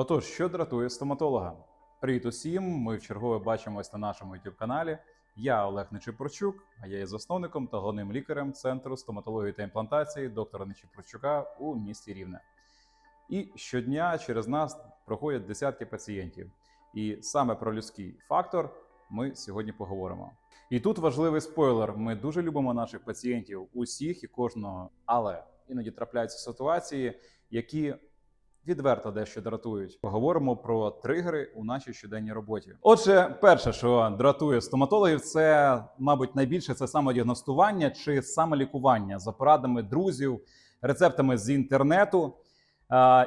Отож, що дратує стоматолога? Привіт усім! Ми в чергове бачимось на нашому youtube каналі. Я Олег Нечипорчук, а я є засновником та головним лікарем Центру стоматології та імплантації доктора Нечипорчука у місті Рівне. І щодня через нас проходять десятки пацієнтів. І саме про людський фактор ми сьогодні поговоримо. І тут важливий спойлер: ми дуже любимо наших пацієнтів, усіх і кожного, але іноді трапляються ситуації, які відверто дещо дратують. Поговоримо про тригери у нашій щоденній роботі. Отже, перше, що дратує стоматологів, це, мабуть, найбільше це самодіагностування чи самолікування за порадами друзів, рецептами з інтернету.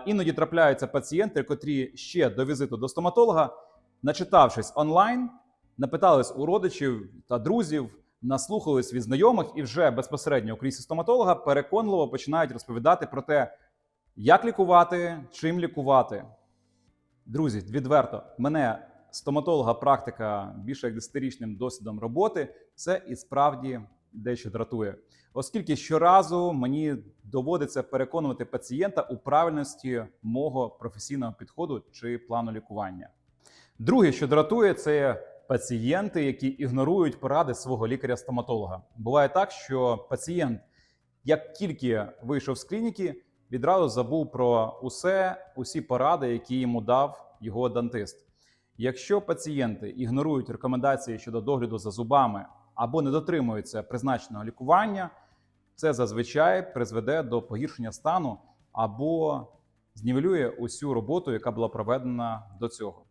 Іноді трапляються пацієнти, котрі ще до візиту до стоматолога, начитавшись онлайн, напитались у родичів та друзів, наслухались від знайомих і вже безпосередньо у кріслі стоматолога переконливо починають розповідати про те, як лікувати, чим лікувати. Друзі, відверто, мене стоматолога практика більше як 10-річним досвідом роботи, це і справді дещо дратує. Оскільки щоразу мені доводиться переконувати пацієнта у правильності мого професійного підходу чи плану лікування. Друге, що дратує, це пацієнти, які ігнорують поради свого лікаря-стоматолога. Буває так, що пацієнт, як тільки вийшов з клініки, відразу забув про усе, усі поради, які йому дав його дантист. Якщо пацієнти ігнорують рекомендації щодо догляду за зубами або не дотримуються призначеного лікування, це зазвичай призведе до погіршення стану або знівелює усю роботу, яка була проведена до цього.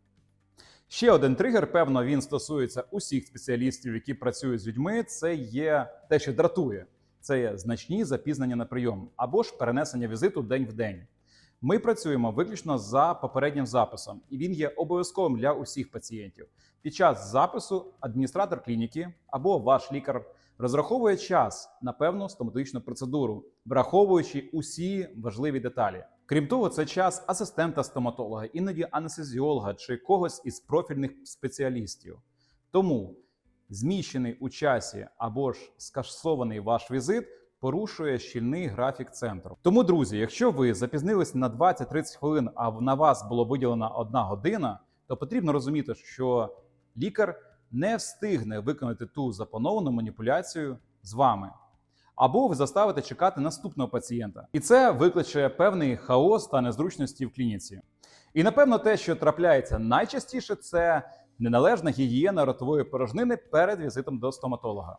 Ще один тригер, певно, він стосується усіх спеціалістів, які працюють з людьми. Це є те, що дратує. Це є значні запізнення на прийом або ж перенесення візиту день в день. Ми працюємо виключно за попереднім записом, і він є обов'язковим для усіх пацієнтів. Під час запису адміністратор клініки або ваш лікар розраховує час на певну стоматологічну процедуру, враховуючи усі важливі деталі. Крім того, це час асистента стоматолога, іноді анестезіолога чи когось із профільних спеціалістів. Тому зміщений у часі або ж скасований ваш візит порушує щільний графік центру. Тому, друзі, якщо ви запізнились на 20-30 хвилин, а на вас було виділена одна година, то потрібно розуміти, що лікар не встигне виконати ту заплановану маніпуляцію з вами. Або ви заставите чекати наступного пацієнта, і це викличе певний хаос та незручності в клініці. І напевно, те, що трапляється найчастіше, це неналежна гігієна ротової порожнини перед візитом до стоматолога.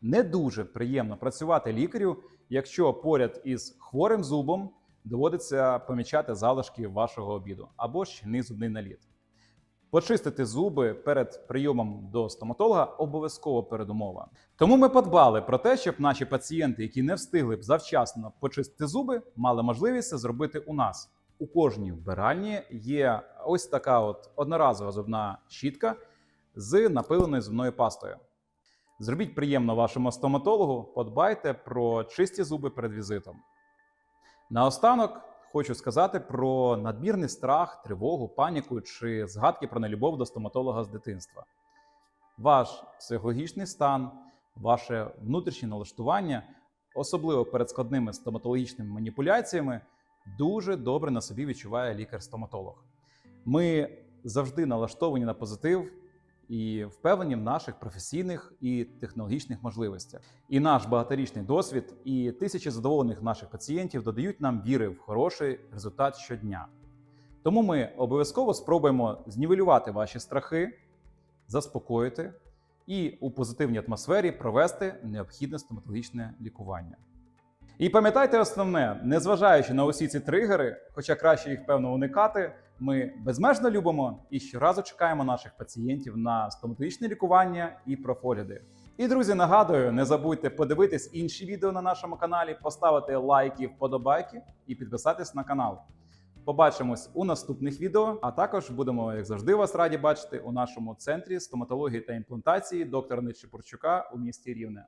Не дуже приємно працювати лікарю, якщо поряд із хворим зубом доводиться помічати залишки вашого обіду або щільний зубний наліт. Почистити зуби перед прийомом до стоматолога обов'язково передумова. Тому ми подбали про те, щоб наші пацієнти, які не встигли б завчасно почистити зуби, мали можливість це зробити у нас. У кожній вбиральні є ось така от одноразова зубна щітка з напиленою зубною пастою. Зробіть приємно вашому стоматологу, подбайте про чисті зуби перед візитом. Наостанок хочу сказати про надмірний страх, тривогу, паніку чи згадки про нелюбов до стоматолога з дитинства. Ваш психологічний стан, ваше внутрішнє налаштування, особливо перед складними стоматологічними маніпуляціями, дуже добре на собі відчуває лікар-стоматолог. Ми завжди налаштовані на позитив і впевнені в наших професійних і технологічних можливостях. І наш багаторічний досвід і тисячі задоволених наших пацієнтів додають нам віри в хороший результат щодня. Тому ми обов'язково спробуємо знівелювати ваші страхи, заспокоїти і у позитивній атмосфері провести необхідне стоматологічне лікування. І пам'ятайте основне, незважаючи на усі ці тригери, хоча краще їх певно уникати, ми безмежно любимо і щоразу чекаємо наших пацієнтів на стоматологічне лікування і профогляди. І друзі, нагадую, не забудьте подивитись інші відео на нашому каналі, поставити лайки, вподобайки і підписатись на канал. Побачимось у наступних відео, а також будемо, як завжди, вас раді бачити у нашому центрі стоматології та імплантації доктора Нечипорчука у місті Рівне.